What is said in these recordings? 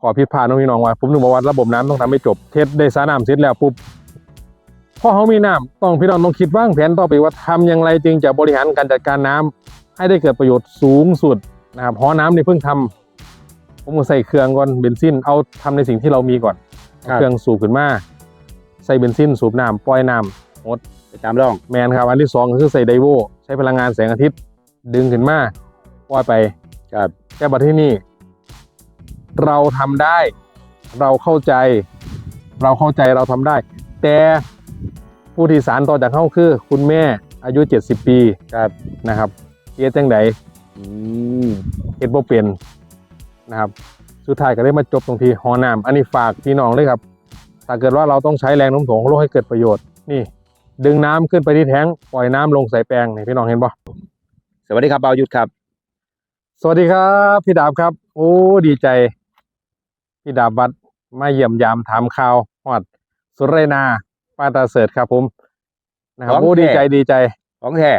ขอผิดพลาดน้องพี่น้องว่าผมถึงบอกว่าระบบน้ำต้องทำให้จบเทสได้สาน้ำเสร็จแล้วปุ๊บพอเขามีน้ำต้องพี่น้องต้องคิดวางแผนต่อไปว่าทำอย่างไรจึงจะบริหารการจัดการน้ำให้ได้เกิดประโยชน์สูงสุดนะครับหอน้ำนี่เพิ่งทำผมก็ใส่เครื่องก่อนเบนซินเอาทำในสิ่งที่เรามีก่อนเอาเครื่องสูบขึ้นมาใส่เบนซินสูบน้ำปล่อยน้ำไปตามร่องแมนครับอันที่สองก็คือใส่ไดโวใช้พลังงานแสงอาทิตย์ ดึงขึ้นมาปล่อยไปครับแค่บัดที่นี่ เราทำได้ เราเข้าใจ เราเข้าใจเราทำได้ แต่ผู้ที่สารต่อจากเขาคือ คุณแม่อายุ 70 ปีครับนะครับเฮ็ดจังไดอืมเฮ็ดบ่เป็นนะครับสุดท้ายก็ได้มาจบตรงที่หอน้ำอันนี้ฝากพี่น้องเลยครับ ถ้าเกิดว่าเราต้องใช้แรงโน้มถ่วงของโลกให้เกิดประโยชน์นี่ ดึงน้ำขึ้นไปที่แท้งปล่อยน้ำลงใส่แปลงนี่พี่น้องเห็นปะสวัสดีครับเบายุทธครับ สวัสดีครับ พี่ดาบครับ โอ้ดีใจ พี่ดาบวัดมาเยี่ยมยามถามข่าวฮอดสุรนาป้าตาเสิร์ตครับผมนะครับของโอ้แท้ดีใจดีใจ ของแท้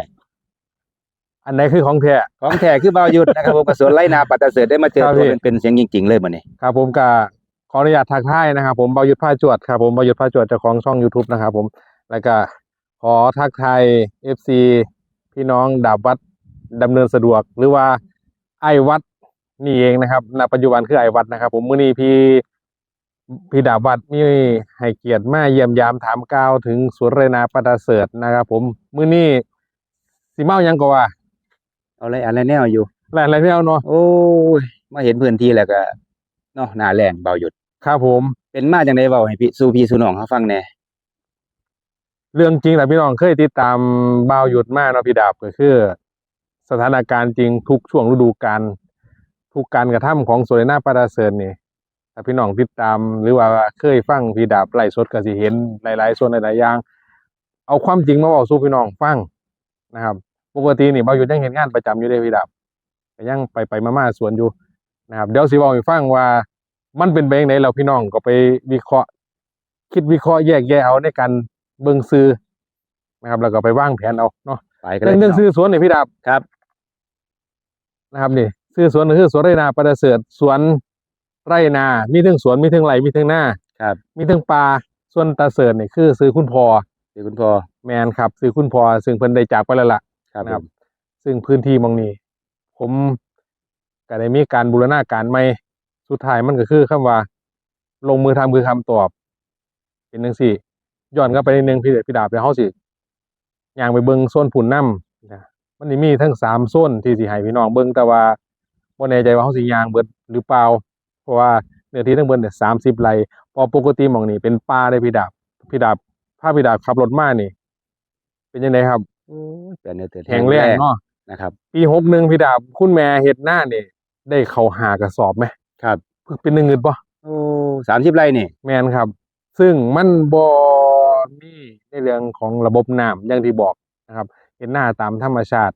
อันไหนคือของแท้ ของแท้คือเบายุทธนะครับผมกระสวนไล่นาปัตตาเสริฐได้มาเจอครับตัวพี่เป็นๆเสียงจริง ๆ เลยมันนี่ครับผมก็ขออนุญาตทักทายนะครับ ผมเบายุทธผ้าจวดครับผมเบายุทธผ้าจวดเจ้าของช่อง YouTube นะครับผมแล้วก็ขอทักทาย FC พี่น้องดาบวัดดำเนินสะดวก หรือว่าไอ้วัด นี่เองนะครับณปัจจุบันคือไอ้วัดนะครับ ผมมื้อนี้พี่พี่ดาบวัดมีให้เกียรติมาเยี่ยมยามถามกล่าวถึงสวนเรนาปตาเสริฐนะครับ ผมมื้อนี้สิเมาหยังก็ว่าเอาอะไรอะไรแนวอยู่หลายหลายแนวเนาะโอ้ยมาเห็นพื้นที่แล้วก็เนาะหน้าแรงเบายุทธครับผม เป็นมาจังไดเบาให้พี่สู่พี่สู่น้องเขาฟังแหน่เรื่องจริงแต่พี่น้องเคยติดตามบ่าวหยุดมากเนาะพี่ดาบก็คือ สถานการณ์จริงทุกช่วงฤดูกาล ทุกการกระทำของโซเลนาปาราเซิร์นนี่ถ้าพี่น้องติดตามหรือว่าเคยฟังพี่ดาบไล่สดก็สิเห็นหลายๆส่วนหลายๆอย่าง เอาความจริงมาบอกสู่พี่น้องฟังนะครับปกตินี่บ่าวหยุดยังเห็นงานประจำอยู่เด้พี่ดาบก็ยังไปไปมาๆสวนอยู่นะครับเดี๋ยวสิบอกให้ฟังว่ามันเป็นไปยังไงแล้วพี่น้องก็ไปวิเคราะห์ คิดวิเคราะห์แยกแยะเอาในการเบิ่งซื้อนะครับแล้วก็ไปวางแผนเอาเนาะไปกันเลเรื่อยงเรื่องพี่น้ซื้อสวนนี่พี่ดาบครับ นะครับนี่ ซื้อสวนก็คือสวนไรนาประเสริฐสวนไรนา มีทั้งสวนมีทั้งไร่มีทั้งหน้าครับ มีทั้งปลาส่วนตาเสริฐนี่คือซื้อคุณพ่อเดี๋ยวคุณพ่อแมนครับซื้อคุณพ่อซึ่งเพิ่นได้จากไปแล้วล่ะครับนะครับผมซึ่งพื้นที่หมองนี้ ผมก็ได้มีการบูรณาการใหม่สุดท้ายมันก็คือคำว่า ลงมือทำคือคำตอบ เป็นจังซี่ย้อนกลับไปนิดนึงพี่เดชพี่ดาบเดี๋ยวเฮาสิย่างไปเบิ่งโซนผุนน้ำนะมันนี่มีทั้งสามโซนที่สิให้พี่น้องเบิ่งแต่ว่า บ่แน่ใจว่าเฮาสิย่างเบิดหรือเปล่า เพราะว่าเนื้อที่ทั้งเบิดเนี่ย30ไร่พอปกติหม่องนี้เป็นป่าได้พี่ดาบพี่ดาบถ้าพี่ดาบขับรถมานี่ เป็นยังไงครับโอ้ยแต่เนื้อเตือนแข็งแรงเนาะนะครับ ปีหกหนึ่งพี่ดาบคุณแม่เฮ็ดหน้านี่ได้เข้าหากระสอบไหมครับเป็นหนึ่งเงินปะโอ้สามสิบไร่นี่ แมนครับ ซึ่งมันบ่มีในเรื่องของระบบน้ำอย่างที่บอกนะครับ เห็นหน้าตามธรรมชาติ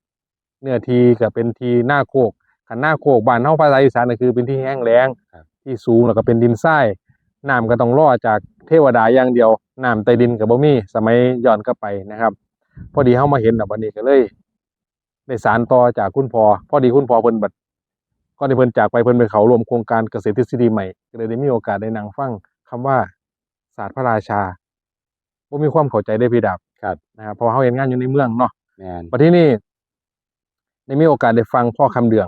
เนื้อที่ก็เป็นที่หน้าโคก ขันหน้าโคกบ้านเฮาภาษาอีสานก็คือเป็นที่แห้งแล้งที่สูงแล้วก็เป็นดินทรายน้ำก็ต้องรอจากเทวดาอย่างเดียวน้ำใต้ดินก็บ่มีสมัยย้อนกลับไปนะครับ พอดีเฮามาเห็นแบบวันนี้ก็เลยได้สารต่อจากคุณพ่อพอดีคุณพ่อเพิ่นบัดก่อนที่เพิ่นจากไปเพิ่นไปเข้าร่วมโครงการเกษตรทฤษฎีใหม่ก็เลยได้มีโอกาสได้นั่งฟังคำว่าศาสตร์พระราชาบ่มีความเข้าใจได้พี่ดาบครับนะครับเพราะว่าเฮาเห็นงานอยู่ในเมืองเนาะแมนปัจที่นี่ได้มีโอกาสได้ฟังพ่อคำเดือง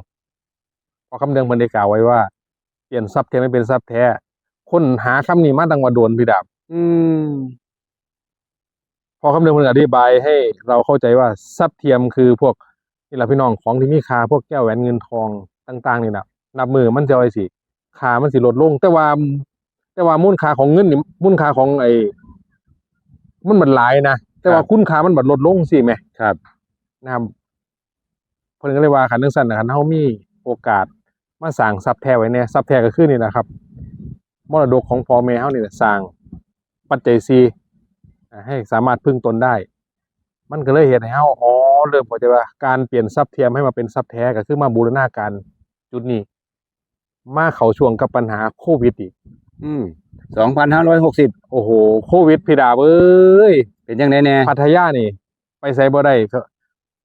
พ่อคำเดืองเพิ่นได้กล่าวไว้ว่า เปลี่ยนทรัพย์แท้ไม่เป็นทรัพย์แท้คนหาคำนี้มาตั้งว่าโดนพี่ดาบอืม พอคำเดิมเพิ่นอธิบายให้เราเข้าใจว่าทรัพย์เทียมคือพวกนี่แหละพี่น้องของที่มีค่าพวกแก้วแหวนเงินทองต่าง ๆ นี่นะนับมือมันจะเอาไอ้สิค่ามันสิลดลง แต่ว่า แต่ว่ามูลค่าของเงินนี่มูลค่าของไอ้มันมันหลายนะแต่ว่าคุณค่ามันบัดลดลงสิแหมครับ นะครับเพิ่นก็เลยว่าคันจังซั่นน่ะคันเฮามีโอกาส มาสร้างทรัพย์แท้ไว้แน่ทรัพย์แท้ก็คือนี่นะครับ มรดกของพ่อแม่เฮานี่แหละสร้างปัจจัยสี่อ่าให้สามารถพึ่งตนได้ มันก็เลยเห็นให้เฮาอ๋อเริ่มเข้าใจว่าการเปลี่ยนทรัพย์เทียมให้มาเป็นทรัพย์แท้ก็คือมาบูรณาการจุดนี้ มาเข้าช่วงกับปัญหาโควิดอีก อืมสองพันห้าร้อยหกสิบโอ้โห โควิดพี่ดาบเอ้ย เป็นยังไงแน่พัทยานี่ ไปไสบ่ได้ก็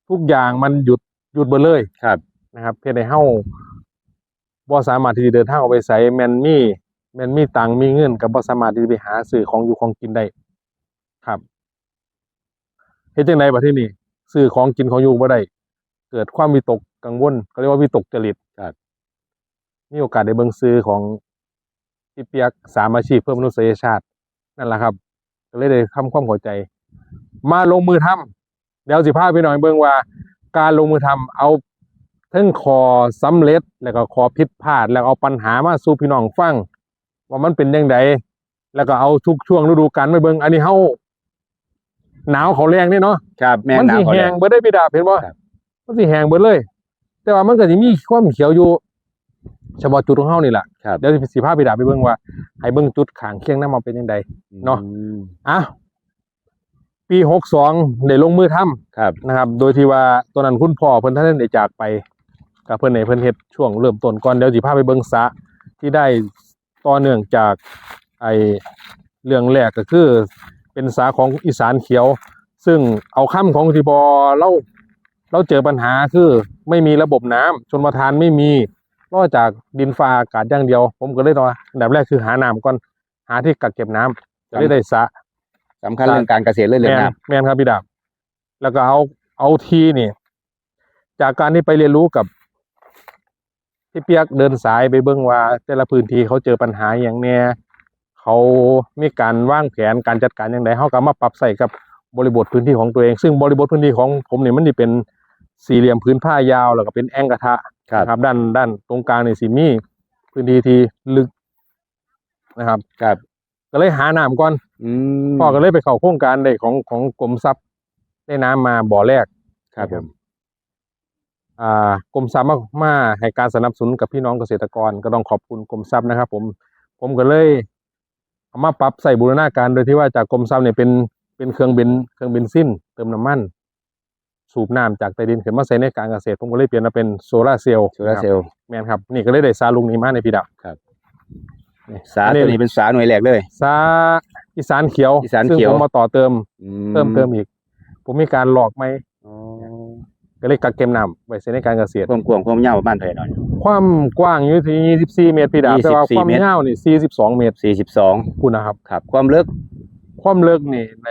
ทุกอย่างมันหยุดหยุดเบิดเลยครับนะครับเพื่อให้เฮา บ่สามารถที่จะเดินทางออกไปไสแม่นมีแม่นมีตังค์มีเงินก็บ่สามารถที่จะไปหาซื้อของอยู่ของกินได้ครับเฮ็ดจังไดบัดทีนี้ซื้อของกินของอยู่บ่ได้เกิดความวิตกกังวลก็เรียกว่าวิตกจริตครับมีโอกาสได้เบิ่งซื้อของพี่เปียกสามอาชีพเพื่อมนุษยชาตินั่นแหละครับ ก็เลยได้ทำความเข้าใจ มาลงมือทำเดี๋ยวสิพาพี่น้อยเบิ่งว่า การลงมือทำเอา ทั้งคอสำเร็จแล้วก็คอผิดพลาด แล้วเอาปัญหามาสู่พี่น้องฟังว่ามันเป็นยังไงแล้วก็เอาทุกช่วงฤดูกาลมาเบิ่งอันนี้เฮาหนาวเขาแรงนี่เนาะครับแม่มันน้ำสิเขาแหแล้งเบิดได้พี่ดาบเห็นบ่ครับมันสิแหงเบิดเลย แต่ว่ามันก็สิมีความเขียวอยู่เฉพาะจุดของเฮานี่แหละครับเดี๋ยวสิพาพี่ดาบไปเบิ่งว่าให้เบิ่งจุดข้างเคียงนำมาเป็นจังไดเนาะอืมอะปี62ได้ลงมือทำครับนะครับ โดยที่ว่าตอนนั้นคุณพ่อเพิ่นท่านได้จากไป กับเพิ่นในเพิ่นเฮ็ดช่วงเริ่มต้นก่อนเดี๋ยวสิพาไปเบิ่งสระที่ได้ต่อเนื่องจากไอเรื่องแรกก็คือ เป็นสาของอีสานเขียว ซึ่งเอาค่ำของทีบอเราเราเจอปัญหาคือไม่มีระบบน้ำชนประทานไม่มีนอกจากดินฟ้าอากาศอย่างเดียว ผมก็เลยว่าอันดับแรกคือหาน้ำก่อนหาที่กักเก็บน้ำจะได้ได้สระสำคัญเรื่องการเกษตรเรื่องแมเรื่องนน้แมนครับพี่ดาบแล้วก็เอาเอาทีนี่ จากการที่ไปเรียนรู้กับ พี่เปียกเดินสายไปเบิ่งว่า แต่ละพื้นที่เขาเจอปัญหาอย่างแน่เขามีการวางแผนการจัดการอย่างไรเขาก็มาปรับใส่กับบริบทพื้นที่ของตัวเอง ซึ่งบริบทพื้นที่ของผมเนี่ยมันนี่เป็นสี่เหลี่ยมพื้นผ้ายาวแล้วก็เป็นแอ่งกระทะำครับนะครับ ด้านด้านตรงกลางนี่สิมีพื้นที่ที่ลึกนะครับครับก็เลยหาน้ำก่อนอืมพ่อก็เลยไปเข้าโครงการได้ของของกรมทรัพย์ได้น้ำมาบ่อแรกครับผมอ่า กรมทรัพย์มามาให้การสนับสนุนกับพี่น้องเกษตรกรก็ต้องขอบคุณกรมทรัพย์นะครับ ผมผมก็เลยเอามาปรับใส่บูรณาการโดยที่ว่าจากกรมทรัพย์เนี่ยเป็นเป็นเครื่องบินเครื่องบินสิ้นเติมน้ำมันสูบน้ำจากใต้ดินขึ้นมาใช้ในการเกษตรผมก็เลยเปลี่ยนมาเป็นโซลาร์เซลล์โซลาร์เซลล์แมนครับนี่ก็เลยได้ซาลุงนี้มาในพี่ดับสาตัวนี้เป็นสาหน่วยแรกเลยซาอีสานเขียวอีสานซึ่งเขียวผมมาต่อเติมอืเพิ่มเติมอีก ผมมีการหลอกไหมอ๋อ ก็เลยกักเก็บน้ำไว้ใช้ในการเกษตร ความกว้างความยาวประมาณเท่าไหร่หน่อย ความกว้างอยู่ที่24 เมตรพี่ดาบ24แต่ว่าความเมตร ยาวนี่42 เมตรสี่สิบสองคุณนะครับ ครับ ความลึกความลึกนี่ใน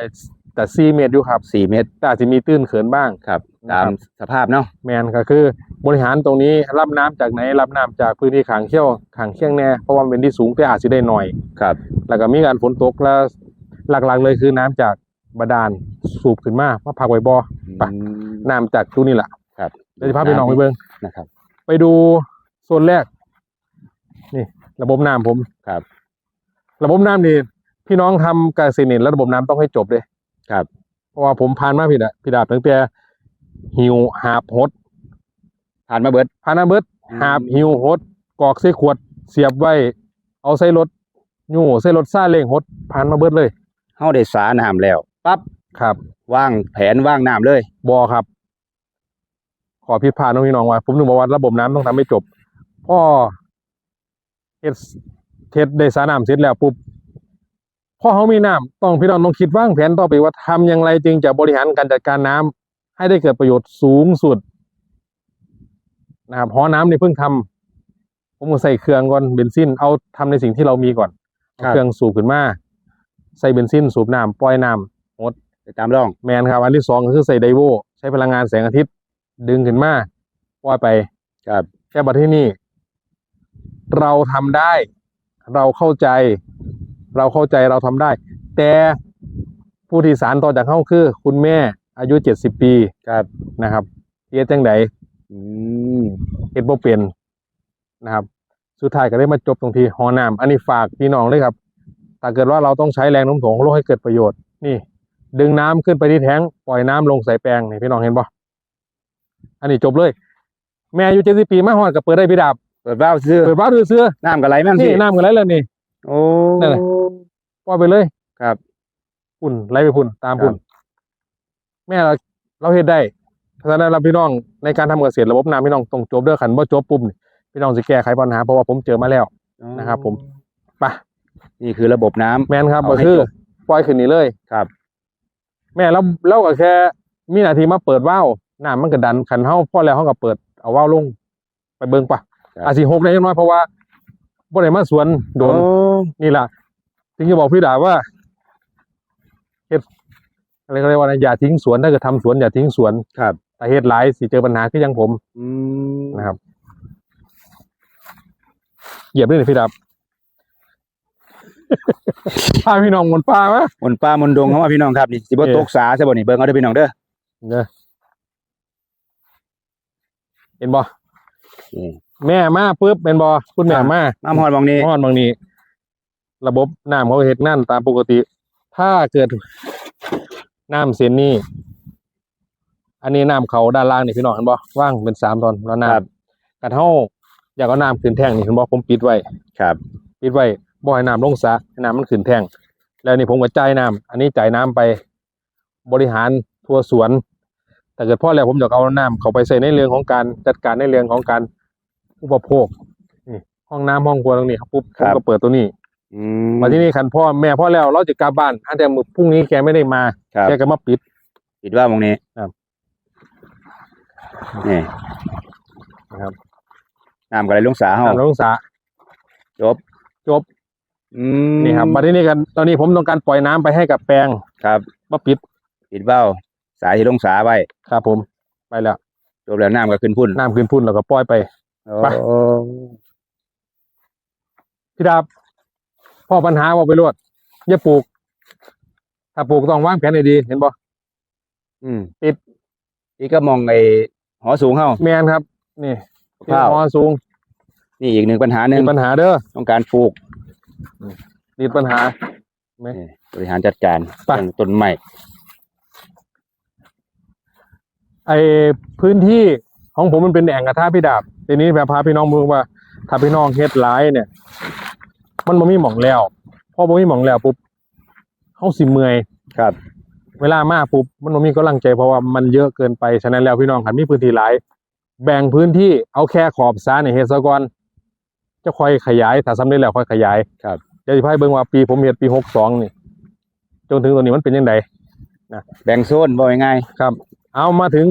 แต่4เมตรอยู่ครับสี่เมตรแต่อาจจะมีตื้นเขินบ้าง ครับนะตามครับสภาพเนาะ แมนก็คือบริหารตรงนี้รับน้ำจากไหนรับน้ำจากพื้นที่ขางเขี้ยวขางเคียงแน่เพราะว่ามันเป็นที่สูงแต่อาจจะได้หน่อย ครับ แล้วก็มีการฝนตกแล้วหลักๆเลยคือน้ำจากบาดาลสูบขึ้นมามาพักไว้บ่อ ไปอืม น้ำจากตู้นี่แหละครับเดี๋ยวจะพาไปน้องไปเบิ่งนะครับ ไปดูโซนแรก นี่ ระบบน้ำผมครับ ระบบน้ำนี่พี่น้องทำการเกษตรนี่แล้วระบบน้ำต้องให้จบเลยครับ เพราะว่าผมผ่านมาพี่ดาพี่ดาบตั้งแต่หิวหาบหดผ่านมาเบิดผ่านมาเบิดอืมหาบหิวหดกรอกใส่ขวด เสียบไว้ เอาใส่รถยู่ใส่รถซาเล้งหดผ่านมาเบิดเลยเฮาได้สาน้ำแล้วปั๊บ ครับวางแผนวางน้ำเลย บอครับ ขอผิดพลาดน้องพี่น้องว่าผมถึงบอกว่าระบบน้ำต้องทำให้จบพ่อเฮ็ดเฮ็ดได้สาน้ำเสร็จแล้วปุ๊บพอเขามีน้ำต้องพี่น้องต้องคิดวางแผนต่อไปว่าทำอย่างไรจึงจะบริหารการจัดการน้ำให้ได้เกิดประโยชน์สูงสุดนะครับหอน้ำนี่เพิ่งทำผมก็ใส่เครื่องก่อนเบนซินเอาทำในสิ่งที่เรามีก่อนเอาครับ เครื่องสูบขึ้นมาใส่เบนซินสูบน้ำปล่อยน้ำไป ตามร่องแมนครับ อันที่สองก็คือใส่ไดโวใช้พลังงานแสงอาทิตย์ดึงขึ้นมาปล่อยไปครับแค่บัดที่นี่ เราทำได้ เราเข้าใจ เราเข้าใจเราทำได้ แต่ผู้ที่สารต่อจากเขาคือ คุณแม่อายุเจ็ดสิบปีครับนะครับเฮ็ดจังไดอืมเฮ็ดบ่เป็นนะครับ สุดท้ายก็ได้มาจบตรงที่หอน้ำอันนี้ฝากพี่น้องเลยครับถ้าเกิดว่าเราต้องใช้แรงโน้มถ่วงของโลกให้เกิดประโยชน์ นี่ ดึงน้ำขึ้นไปที่แท้งปล่อยน้ำลงใส่แปลงนี่พี่น้องเห็นปะอันนี้จบเลย แม่อายุเจ็ดสิบปีมาหอดกับเปิดได้พี่ดาบเปิดวาล์วซื้อเปิดบ้านเสื้อน้ำก็ไหลแม่นๆสินี่น้ำกันไหลเลยนี่ โอ้นั่นแหละปล่อยไปเลยครับพุ่นไหลไปพุ่นตามพุ่นครับแม่เราเราเฮ็ดได้เพราะฉะนั้นเราพี่น้องในการทำเกษตรระบบน้ำพี่น้องต้องจบเด้อขันว่าจบปุ๊บนี่พี่น้องจะแก้ไขปัญหาเพราะว่าผมเจอมาแล้วนะครับ ผมไปนี่คือระบบน้ำแมนครับเอาก็ให้คือจบปล่อยขึ้นนี้เลยครับ แม่เราเราก็แค่ มีหน้าที่มาเปิดว่าวน้ำมันก็ดันขันเฮาพอแล้วเฮาก็เปิดเอาว่าวลง ไปเบิ่งปะครับอาจสิหกได้น้อยเพราะว่าบ่ได้มาสวนโดนโอ้นี่ล่ะถึงจะบอกพี่ดาว่าเฮ็ดอะไรก็เรียกว่าอะไรอย่าทิ้งสวนถ้าเกิดทำสวนอย่าทิ้งสวนครับแต่เฮ็ดหลายสิเจอปัญหาคืออยังผมอืมนะครับเหยียบด้วยนี่พี่ดับ พาพี่น้องบนป่าวะ มนต์ป่ามนต์ดงเขาว่าพี่น้องครับนี่สิบ่เออ ตกสาใช่บ่นี่เบิ่งเอาเด้อพี่น้องเด้อเนอะเห็นบ่นี่แม่มาปุ๊บเป็นบ่คุณแม่ครับมาน้ำฮอดบางนี้นอนบางนี้ ระบบน้ำเขาเฮ็ดนั่นตามปกติ ถ้าเกิดน้ำเส้นนี้ อันนี้น้ำเขาด้านล่างนี่พี่น้องเห็นบ่ว่างเป็นสามตอนแล้วน้ครับำกระเท่าอยากเอาน้ำขึ้นแท่งนี่เห็นบ่ผมปิดไว้ครับ ปิดไว้ บ่ให้น้ำลงสระให้น้ำมันขึ้นแท่งแล้วนี่ผมก็จ่ายน้ำอันนี้จ่ายน้ำไปบริหารทั่วสวน แต่เกิดพ่อแล้วผมอยากเอาน้ำเข้าไปใส่ในเรื่องของการจัดการในเรื่องของการอุปโภคนี่ห้องน้ำห้องครัวตรงนี้ครับปุ๊บผมก็เปิดตัวนี้อืมมาที่นี่คันพ่อแม่พ่อแล้วเราจะกลับบ้านอันแต่มื้อพรุ่งนี้แกไม่ได้มาครับแกก็มาปิด ปิดว่าบางนี้ครับนี่นะครับน้ำก็ไหลลงสาเฮาน้ำลงสระจบ จบ อืมนี่ครับมาที่นี่กันตอนนี้ผมต้องการปล่อยน้ำไปให้กับแปลงครับมาปิดปิดเบ้าสายที่ลงสาไว้ครับผมไปแล้วจบแล้วน้ำก็ขึ้นพุ่นน้ำขึ้นพุ่นแล้วก็ปล่อยไป ไป โอ้พี่ดาบพ่อปัญหาว่าไปรวดอย่าปลูก ถ้าปลูกต้องวางแผนให้ดี เห็นบ่อืมติดอีกก็มองไอ้หอสูงเฮาแมนครับ นี่ข้าวมอสูงนี่อีกหนึ่งปัญหาหนึ่มีงปัญหาเด้อต้องการปลูก ติดปัญหานี่บริหารจัดการไปเรื่องต้นไม้ไอพื้นที่ของผมมันเป็นแอ่งกระทะพี่ดาบทีนี้แบบพาพี่น้องมือว่า ถ้าพี่น้องเฮ็ดหลายเนี่ย มันบ่มีหม่องแล้วพอบ่มีหม่องแล้วปุ๊บเฮาสิเมื่อยครับ เวลามาปุ๊บมันบ่มีกำลังใจเพราะว่ามันเยอะเกินไปฉะนั้นแล้วพี่น้องคันมีพื้นที่หลาย แบ่งพื้นที่เอาแค่ขอบสาเนี่ยเฮ็ดซะก่อน จะค่อยขยายถ้าสำเร็จแล้วค่อยขยายครับเดี๋ยวสิพาให้เบิ่งว่าปีผมเฮ็ดปี62นี่จนถึงตรงนี้มันเป็นจังไดแบ่งโซนบ่ง่ายครับ เอามาถึง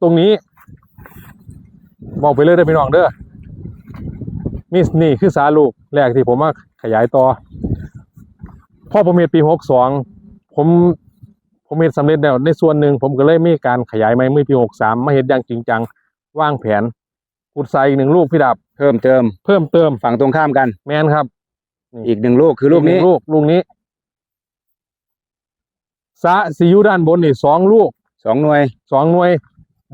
ตรงนี้ บอกไปเลยเด้อพี่น้องเด้อนี่นี่คือสาลูกแรกที่ผมมาขยายต่อพอผมเฮ็ดปี62ผมผมเฮ็ดสำเร็จแล้วในส่วนหนึ่งผมก็เลยมีการขยายไม้มือปี63มาเฮ็ดอย่างจริงจังวางแผน ขุดทรายอีกหนึ่งลูกพี่ดับๆเพิ่มเติม เพิ่มเติมฝั่งตรงข้ามกัน แมนครับอีกหนึ่งลูกคือลูกนี้อีหงลูกลูกนี้สระสีอยู่ด้านบนนี่สองลูกสองหน่วยสองหน่วย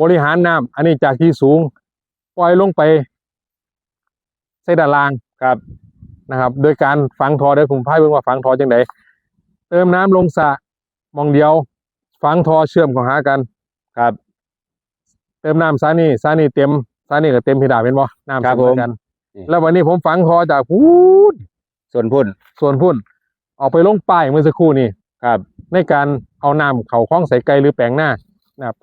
บริหารน้ำอันนี้จากที่สูง ปล่อยลงไปใส่ด้านล่างครับนะครับ โดยการฝังทอเดี๋ยวผมพายเบิ่งว่าฝังทอจังไดเติมน้ำลงสระหมองเดียว ฝังทอเชื่อมของหากันครับ เติมน้ำซานี่ซานี่เต็ม ซานี่ก็เต็มพิดาเป็นบ่น้ำครับเสมอกันผมแล้ววันนี้ผมฝังทอจากพูดส่วนพุ่น ส่วนพุ่นออกไปลงป้ายเมื่อสักครู่นี่ครับ ในการเอาน้ำเขาคล้องใส่ไก่หรือแปลงหน้านะครับ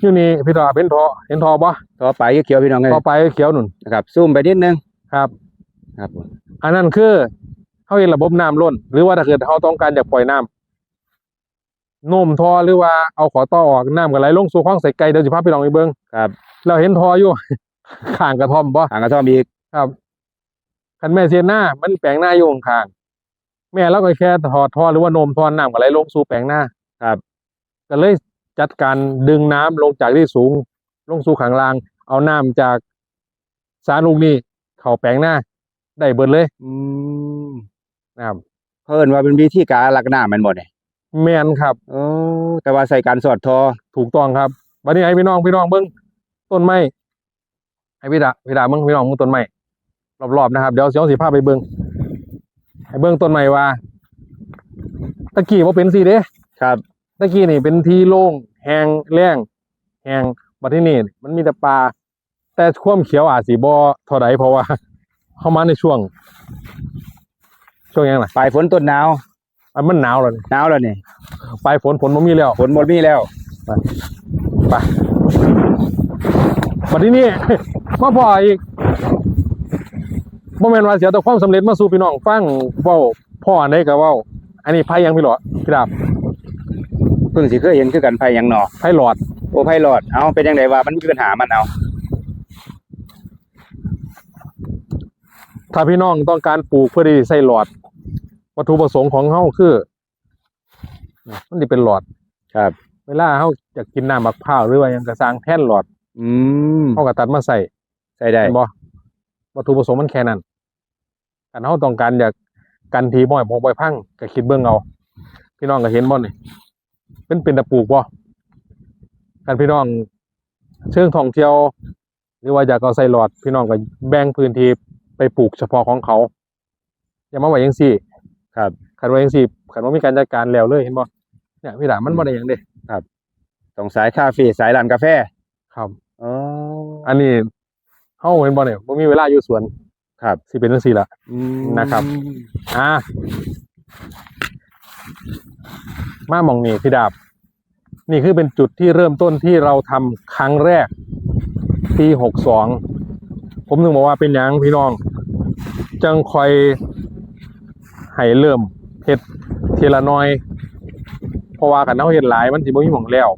อยู่นี่พี่ดาเป็นทอเห็นทอบ่ต่อไปเขียวๆพี่น้องเลยต่อไปเขียวหนุนนะครับซูมไปนิดนึงครับ ครับผมอันนั้นคือเขาเห็นระบบน้ำล้น หรือว่าถ้าเกิดเขาต้องการจะปล่อยน้ำ โน้มทอหรือว่าเอาขอต่อออกน้ำก็ไหลลงสู่คลองใส่ไก่เดี๋ยวสิพาพี่น้องไปเบิ่งครับเราเห็นทออยู่ ข้างกระท่อมบ่หางกระท่อมอีกครับคันแม่เสียหน้ามันแปลงหน้าอยู่ข้างๆแม่เราก็แค่ถอดทอหรือว่าโนมทอน้ำก็ไหลลงสู่แปลงหน้าครับก็เลยจัดการดึงน้ำลงจากที่สูง ลงสู่ข้างล่าง เอาน้ำจากสารลูกนี้เข้าแปลงหน้า ได้เบิดเลย อืมนะครับเพิ่นว่าเป็นวิธีการลักน้ำแมันบ่เนี่ย แมนครับโอ้แต่ว่าใส่การสอดทอถูกต้องครับวันนี้ให้พี่น้องพี่น้องเบิ้งต้นไม้ให้พี่ดาพี่ดาเบิ้งพี่น้องเบิ้งต้นไม้รอบๆนะครับเดี๋ยวเสียวสีผ้าไปเบิ้งให้เบิ้งต้นไม้ว่าตะกี้ว่าเป็นสีเด้ครับตะกี้นี่เป็นที่โล่งแห้งแล้งแห้งบัดที่นี่มันมีแต่ป่าแต่ความเขียวอาจสีบ่เท่าใดเพราะว่าเข้ามาในช่วง ช่วงหยังไงปลายฝนต้นหนาว มันหนาวแล้วนี่หนาวแล้วนี่ปลายฝนฝนมันมีแล้วฝนหมดมีแล้วไปบัดนี้นี่มาพออีกบ่แม่นว่าเสียแต่ความสำเร็จมาสู่พี่น้องฟังเว้าพ่ออันใดก็เว้า อันนี้ไผยังพี่หลอดพี่ดาบเพิ่งสิเคยเห็นคือกันไผหยังหนอไผหลอดโอ้ไผหลอดเอาเป็นยังไงว่ามันมีปัญหามันเอาถ้าพี่น้องต้องการปลูกเพื่อที่ใส่หลอด วัตถุประสงค์ของเฮาคือนี่มันจะเป็นหลอด ครับ เวลาเฮาอยากกินน้ำมะพร้าวหรือว่าหยังกระสร้างแท่นหลอด อืมเฮาก็ตัดมาใส่ใส่ได้เห็นบ่วัตถุประสงค์มันแค่นั้นการเฮาต้องการอยากกันทีบ่อยบ่อยพังก็คิดเบิ่งเอาพี่น้องก็เห็นบ่นี่เป็นเป็นตะปลูกบ่การพี่น้องเชิงท่องเที่ยว หรือว่าอยากเอาใส่หลอด พี่น้องก็แบ่งพื้นที่ไปปลูกเฉพาะของเขา อย่ามาไว้จังซี่ ครับขันไว้จังซี่ขันว่ามีการจัดการแล้วเลยเห็นบ่เนี่ยพี่ดามันบ่ได้หยังเด้ต้องสายคาเฟ่สายร้านกาแฟครับ อ๋อ อันนี้เฮาเห็นบ่เนี่ยบ่มีเวลาอยู่สวนครับสิเป็นจังซี่ล่ะ อืมนะครับ อ่ามาหมองนี่พี่ดาบ นี่คือเป็นจุดที่เริ่มต้นที่เราทำครั้งแรกปีหกสองผมถึงบอกว่าเป็นหยังพี่น้อง จังคอย ให้เริ่มเฮ็ดทีละน้อย เพราะว่ากันเฮาเฮ็ดหลายมันสิบ่มีหม่องแล้ว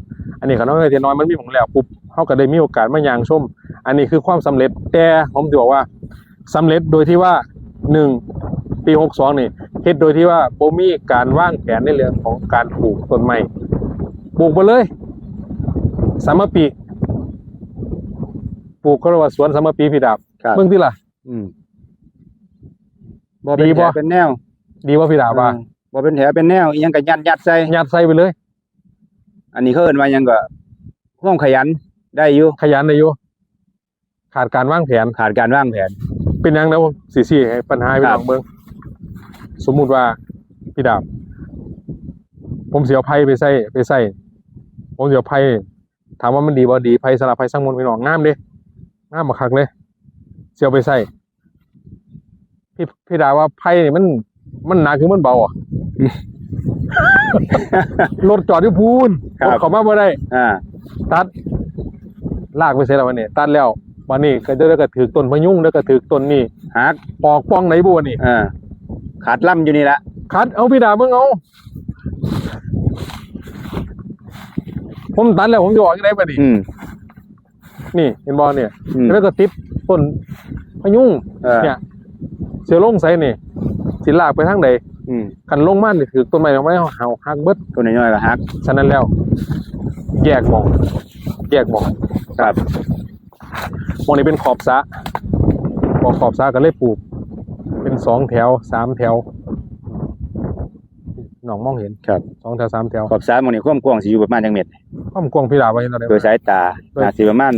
อันนี้กันเฮาเฮ็ดทีละน้อยมันมีหม่องแล้วปุ๊บเฮาก็ได้มีโอกาสมาย่างชม อันนี้คือความสำเร็จแต่ผมจะบอกว่าสำเร็จโดยที่ว่าหนึ่งปีหกสองนี่เฮ็ดโดยที่ว่าบ่มีการวางแผนในเรื่องของการปลูกต้นไม้ปลูกไปเลยสามปีปลูกก็เรียกว่าสวนสามปีพี่ดาบครับเบิ่งที่ล่ะอืมบ่เป็นดีแถบ่วเป็นแนว ดีว่าพี่ดาบว่าอืมบ่เป็นแถวเป็นแนวอิหยังก็ยัดยัดใส่ยัดใส่ไปเลย อันนี้เขาเอิ้นว่าหยังก็ความขยันได้อยู่ขยันได้อยู่ขาดการวางแผน ขาดการวางแผน เป็นหยังแล้วสี่สี่ให้ปัญหาให้พี่ครัน้บองเบิ่งสมมุติว่าพี่ดาบ ผมเสียวไพ่ไปใส่ไปใส่ผมเสียวไพ่ถามว่ามันดีบ่ดีไพ่สลับไพ่สร้างมนต์พี่น้องงามเด้งามมาคักเลยเสียวไปใส่พี่พี่ดาว่าไพ่นี่มัน มันหนักคือมันเบาอะรถจอดที่พูนครับรถเขามาบ่ได้ อ่า ตัด ลากไปเสร็จแล้ววันนี้ตัดแล้ววันนี้ก็จะได้กระถือต้นพะยุงแล้วก็ถือต้นนี่หักปอกป้องไหนบัวนี่อ่าขาดล่ำอยู่นี่ละคัดเอาพี่ดามึงเอาผมตัดแล้วผมจะออกยังไงไปดิอืมนี่เห็นบอลเนี่ยอืมแล้วก็ติดต้นพะยุงเออเนี่ย เสียลงใส่นี่ สิลากไปทางใดอืมกันลงมานี่ถือต้นไม้ลงมาแล้วเห่าหักเบิดตัวน้อยๆก็หัก ฉะนั้นแล้ว แยกหมอง แยกหมองครับ หมองนี้เป็นขอบสระพอขอบสระก็เลยปลูก เป็นสองแถวสามแถวหนองมองเห็นครับ สองแถวสามแถวขอบสายหมองนี้ความกว้างสิอยู่ประมาณจังเม็ดความกว้างพี่ดาไว้เห็นอะไรโดยสายตาโดยน่าสิประมาณ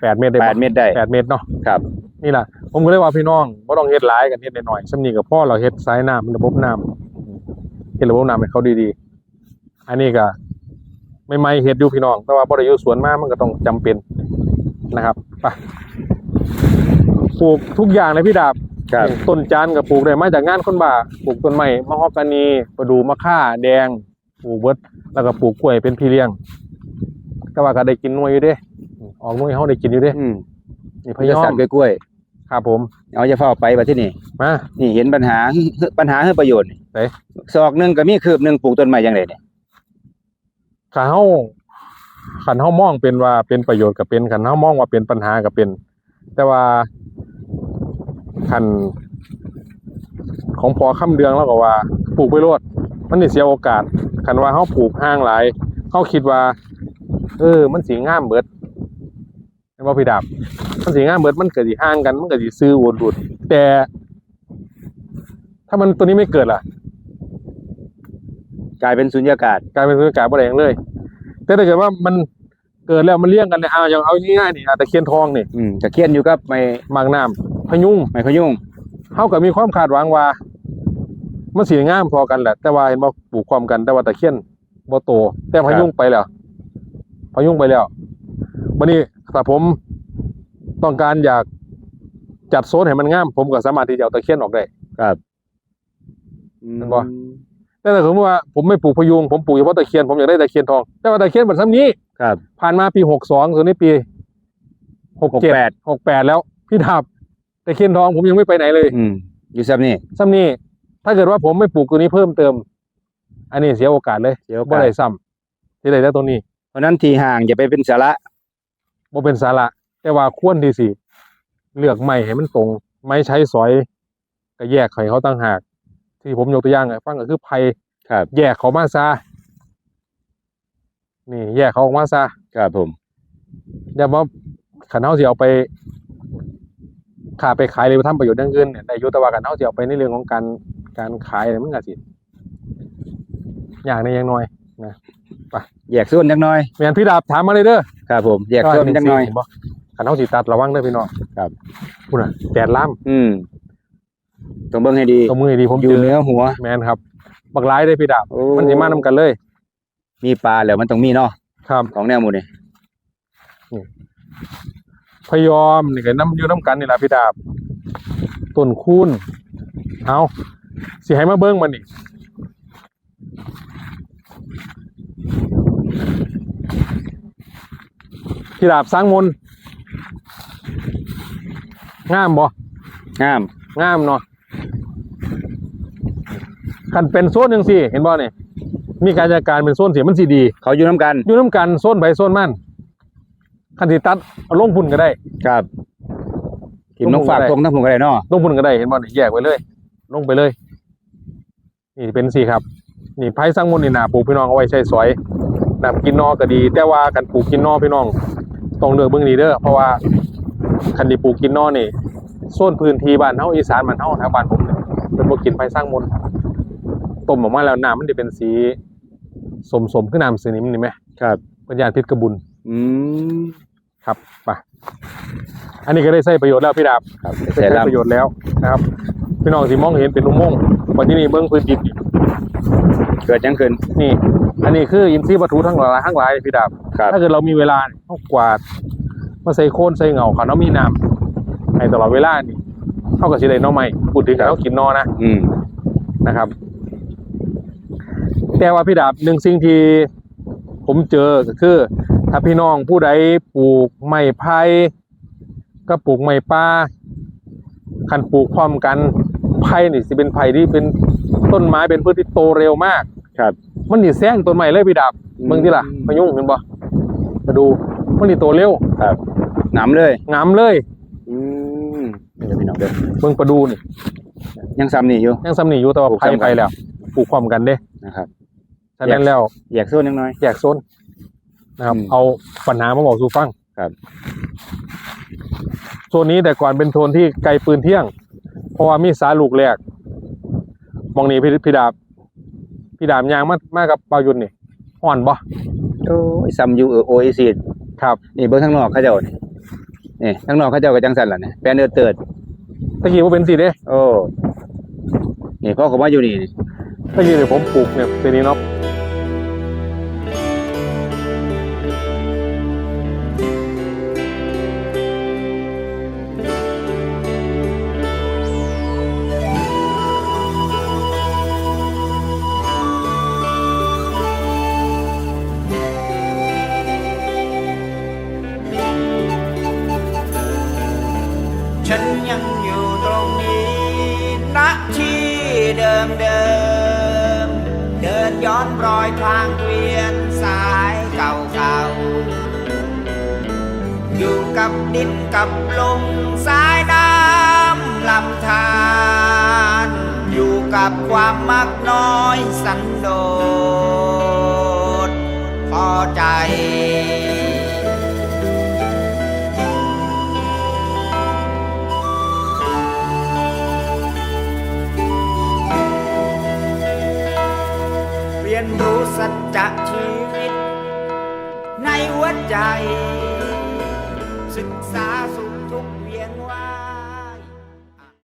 แปดเมตรได้แปปะดเมตรได้ แปดเมตรเนาะครับ นี่แหละ ผมก็เลยว่าพี่น้องบ่ต้องเฮ็ดหลายกันเฮ็ดน้อยๆสำนีกับพ่อเราเฮ็ดสายน้ำระบบน้ำเฮ็ดระบบน้ำให้เขาดีๆ อันนี้ก็ไม่ไม่ๆเฮ็ดอยู่พี่น้อง แต่ว่าบ่ได้อยู่สวนมามันก็ต้องจำเป็นนะครับไปปลูกทุกอย่างเลยพี่ดาบครับต้นจานก็ปลูกได้มาจากงานคนบ่าปลูกต้นไม้มะฮอกกานีประดูมะค่าแดงปลูกเบิดแล้วก็ปลูกกล้วยเป็นพี่เลี้ยง แต่ว่าก็ได้กินหน่วยอยู่เด้ออกหน่วยให้เฮาได้กินอยู่เด้อืมนี่พพยยาสัยาตมว์กล้วย ครับผมๆเอาจะเฝ้าไปบัดที่นี่มา นี่เห็นปัญหาปัญหาคือประโยชน์นี่ไหน ศอกหนึงก็มีคืบหนึงปลูกต้นไม้จังไดเนี่ยขันเฮาขันเฮามองเป็นว่าเป็นประโยชน์กับเป็นขันเฮามองว่าเป็นปัญหากับเป็น แต่ว่าขันของพอค่ำเดืองแล้วก็ว่าปลูกไปโลดมันนี่เสียโอกาสขันว่าเฮาปลูกห้างหลายเฮาคิดว่า เออ มันสีงามเบิด เห็นบ่พี่ดาบมันสีงามเบิดมันเกิดสิห่างกัน มันเกิดสิซื้อวนหลุดแต่ ถ้ามันตัวนี้ไม่เกิดล่ะ กลายเป็นสุญญากาศกลายเป็นบรรยากาศบ่ได้หยังเลย แต่ถ้าเกิดว่ามันเกิดแล้วมันเลี้ยงกันเนี่ยเอาอย่างเอาง่ายๆนี่อาตะเคียนทองนี่อืมตะเคียนอยู่กับไม้มากน้ำพยุงไม้พะยุงเฮาก็มีความคาดหวังว่า มันสีงามพอกันแหละ แต่ว่าเห็นบ่ปลูกความกันแต่ว่าตะเคียนบ่โตแต่พยุงไปแล้วพยุงไปแล้ววันนี้ ถ้าผมต้องการอยากจัดโซนให้มันงาม ผมก็สามารถที่จะเอาตะเคียนออกได้ครับเห็นบ่แต่ถ้าสมมติว่าผมไม่ปลูกพยุงผมปลูกเฉพาะตะเคียนผมอยากได้ตะเคียนทองแต่ว่าตะเคียนมันซ้ำนี้ครับ ผ่านมาปีหกสองส่วนนี้ปีหกเจ็ด68หกแปดแล้ว พี่ดาบตะเคียนทองผมยังไม่ไปไหนเลย อืมอยู่ซับนี่ซ้ำนี่ถ้าเกิดว่าผมไม่ปลูกตัวนี้เพิ่มเติม อันนี้เสียโอกาสเลยเสียโอบ่กาสได้ซ้ำที่ได้แต่ตัวนี้ เพราะนั้นที่ห่างอย่าไปเป็นสาระ บ่เป็นสาระแต่ว่าควรที่สิเลือกไม้ให้มันตรง ไม้ใช้สอยก็แยกให้เขาต่างหาก ที่ผมยกตัวอย่างให้ฟังก็คือไผ่ครับ แยกเขามาซะนี่ แยกเขาออกมาซะครับผมอย่าว่าขันเฮาสิเอาไปขาไปขายหรือไปทำประโยชน์อย่างอื่นเนี่ยได้อยุตว่ากันเฮาสิเอาไปในเรื่องของการการขายเนี่ยมันก็สิอย่างในอย่างน้อย แยกส่วนจักหน่อย แม่นพี่ดาบถามมาเลยเด้อครับผมแยกส่วนจักหน่อยเห็บ่ขันเฮาสิตัดระวังเด้อพี่น้องครับพุ่นน่ะแปดล้ามอืมต้องเบิ่งให้ดีตรงมือให้ดีผมอยู่เจอเนื้อหัว แม่นครับ บักหลายเด้อพี่ดาบ โอ้ มันสิมานํกันเลย มีปลาแล้วมันต้องมีเนาะครับ ของแนวหมู่นี่พยอมนี่ก็น้ำอยู่น้ำกันนี่ล่ะพี่ดาบต้นคูณเอาสิให้มาเบิ่งมันนี่ พี่ดาบสร้างมนต์งามบ่งาม งามเนาะคันเป็นโซนจังซี่เห็นบ่นี่มีการจัดการเป็นโซนสิมันสิดี เขาอยู่น้ำกัน อยู่น้ำกันโซนไปโซนมันคันสิตัดเอาลงพุ่นก็ได้ ครับทิมนกฝากลงพุ่นก็ได้ทงทั้งผมก็ได้เนาะลงพุ่นก็ได้เห็นบ่นี่แยกไว้เลย ลงไปเลย นี่เป็นสี่ครับ นี่ไผ่สร้างมนต์นี่นาปลูกพี่น้องเอาไว้ใช้สอยนำกินนอก็ดี แต่ว่ากันปลูกกินนอพี่น้องต้องเลือกเบิ่งดีเด้อเพราะว่าคันที่ปลูกกินนอนี่โซนพื้นที่บ้านเฮาอีสานบ้านเฮาแถวบ้านผมเนี่ยเป็นบ่กินไผ่สร้างมนต์ต้มออกมาแล้วน้ำมันจะเป็นสีสมๆคือน้ำสนิมนี่ไหมครับเป็นยานพิษกระบุญอืมครับไปอันนี้ก็ได้ใช้ประโยชน์แล้วพี่ดาบครับได้ใส่ใช้ลำประโยชน์แล้วนะครับ พี่น้องสิมองเห็นเป็นอุโมงค์วันที่นี่เบื้องพื้นดินนี่ เกิดจังขึ้น นี่ อันนี้คืออินทรีย์วัตถุทั้งหลายทั้งหลายพี่ดาบครับ ถ้าเกิดเรามีเวลาเนี่ยต้องกวาดมาใส่โคนใส่เหงาเขาเนาะมีน้ำให้ตลอดเวลานี่เท่ากับสิได้หน้อใหม่พูดถึงเขากินหนอนะอืมนะครับ แต่ว่าพี่ดาบหนึ่งสิ่งที่ผมเจอก็คือ ถ้าพี่น้องผู้ใดปลูกไม้ไผ่ก็ปลูกไม้ป่าคันปลูกพร้อมกันไผ่นี่สิเป็นไผ่ที่เป็น ต้นไม้เป็นพืชที่โตเร็วมาก ครับ มันนี่แซงต้นไม้เลยพี่ดาบเบิ่งที่ล่ะพะยุงเห็นบ่มาดูมันนี่โตเร็วครับหน้ำเลย งามเลยอืมนี่เดี๋ยวพี่น้องเด้อเบิ่งประดูนี่ยังซ้ำนี่อยู่ ยังซ้ำนี่อยู่แต่ว่าปลูกไผ่ซ้ำกัน ไปแล้วปลูกพร้อมกันเด้นะครับ ฉะนั้นแล้วแยกส่วนจักหน่อย แยกโซนนะครับ อืมเอาปัญหามาบอกสู่ฟังครับ โซนนี้แต่ก่อนเป็นโซนที่ไกลปืนเที่ยง เพราะว่ามีสาลูกแรก มองนี่พี่พี่ดาบ พี่ดาบยางมามากับเปายุนนี่ห่อนบ่โอ้ยซ้ำอยู่เออโอเอซีครับนี่เบิ่งข้างนอกเขาเจ้านี่นี่ข้างนอกเขาเจ้าก็จังสั่นล่ะนี่แปลนเดือดเติดตะกี้ว่าเป็นสีเด้โอ้นี่พ่อเขามาอยู่นี่นี่ตะกี้เนี่ยผมปลูกเนี่ยเป็นนี้เนาะ ย้อนรอยทางเกวียนสายเก่าเก่าๆ อยู่กับดินกับลมสายน้ำลำธารอยู่กับความมักน้อยสันโดษพอใจ จะชีวิตในหัวใจ